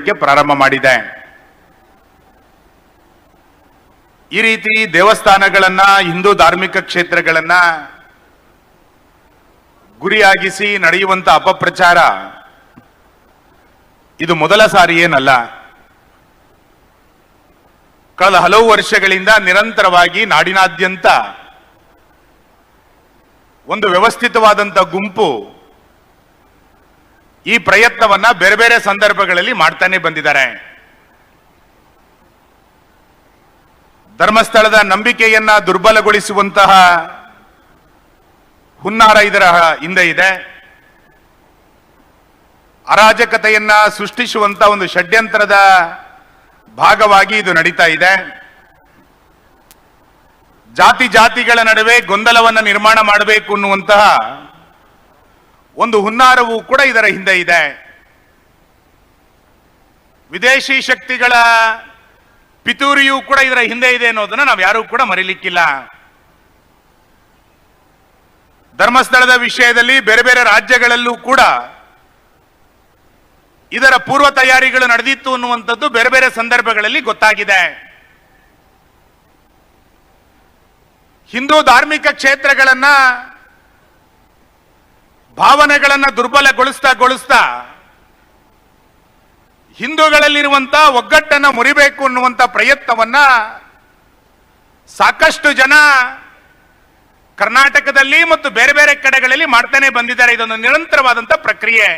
ಪ್ರಾರಂಭ ಮಾಡಿದೆ. ಈ ರೀತಿ ದೇವಸ್ಥಾನಗಳನ್ನ, ಹಿಂದೂ ಧಾರ್ಮಿಕ ಕ್ಷೇತ್ರಗಳನ್ನ ಗುರಿಯಾಗಿಸಿ ನಡೆಯುವಂತ ಅಪಪ್ರಚಾರ ಇದು ಮೊದಲ ಸಾರಿ ಏನಲ್ಲ. ಕಳೆದ ಹಲವು ವರ್ಷಗಳಿಂದ ನಿರಂತರವಾಗಿ ನಾಡಿನಾದ್ಯಂತ ಒಂದು ವ್ಯವಸ್ಥಿತವಾದಂತ ಗುಂಪು ಈ ಪ್ರಯತ್ನವನ್ನ ಬೇರೆ ಬೇರೆ ಸಂದರ್ಭಗಳಲ್ಲಿ ಮಾಡ್ತಾನೆ ಬಂದಿದ್ದಾರೆ. ಧರ್ಮಸ್ಥಳದ ನಂಬಿಕೆಯನ್ನ ದುರ್ಬಲಗೊಳಿಸುವಂತಹ ಹುನ್ನಾರ ಇದರ ಹಿಂದೆ ಇದೆ. ಅರಾಜಕತೆಯನ್ನ ಸೃಷ್ಟಿಸುವಂತ ಒಂದು ಷಡ್ಯಂತ್ರದ ಭಾಗವಾಗಿ ಇದು ನಡೀತಾ ಇದೆ. ಜಾತಿ ಜಾತಿಗಳ ನಡುವೆ ಗೊಂದಲವನ್ನ ನಿರ್ಮಾಣ ಮಾಡಬೇಕು ಅನ್ನುವಂತಹ ಒಂದು ಹುನ್ನಾರವು ಕೂಡ ಇದರ ಹಿಂದೆ ಇದೆ. ವಿದೇಶಿ ಶಕ್ತಿಗಳ ಪಿತೂರಿಯೂ ಕೂಡ ಇದರ ಹಿಂದೆ ಇದೆ ಅನ್ನೋದನ್ನ ನಾವು ಯಾರೂ ಕೂಡ ಮರಿಲಿಕ್ಕಿಲ್ಲ. ಧರ್ಮಸ್ಥಳದ ವಿಷಯದಲ್ಲಿ ಬೇರೆ ಬೇರೆ ರಾಜ್ಯಗಳಲ್ಲೂ ಕೂಡ ಇದರ ಪೂರ್ವ ತಯಾರಿಗಳು ನಡೆದಿತ್ತು ಅನ್ನುವಂಥದ್ದು ಬೇರೆ ಬೇರೆ ಸಂದರ್ಭಗಳಲ್ಲಿ ಗೊತ್ತಾಗಿದೆ. ಹಿಂದೂ ಧಾರ್ಮಿಕ ಕ್ಷೇತ್ರಗಳನ್ನ ಭಾವನೆಗಳನ್ನ ದುರ್ಬಲಗೊಳಿಸ್ತಾ ಗೊಳಿಸ್ತಾ ಹಿಂದೂಗಳಲ್ಲಿರುವಂತ ಒಗ್ಗಟ್ಟನ್ನ ಮುರಿಬೇಕು ಅನ್ನುವಂತ ಪ್ರಯತ್ನವನ್ನ ಸಾಕಷ್ಟು ಜನ ಕರ್ನಾಟಕದಲ್ಲಿ ಮತ್ತು ಬೇರೆ ಬೇರೆ ಕಡೆಗಳಲ್ಲಿ ಮಾಡ್ತಾನೆ ಬಂದಿದ್ದಾರೆ. ಇದೊಂದು ನಿರಂತರವಾದಂತ ಪ್ರಕ್ರಿಯೆ.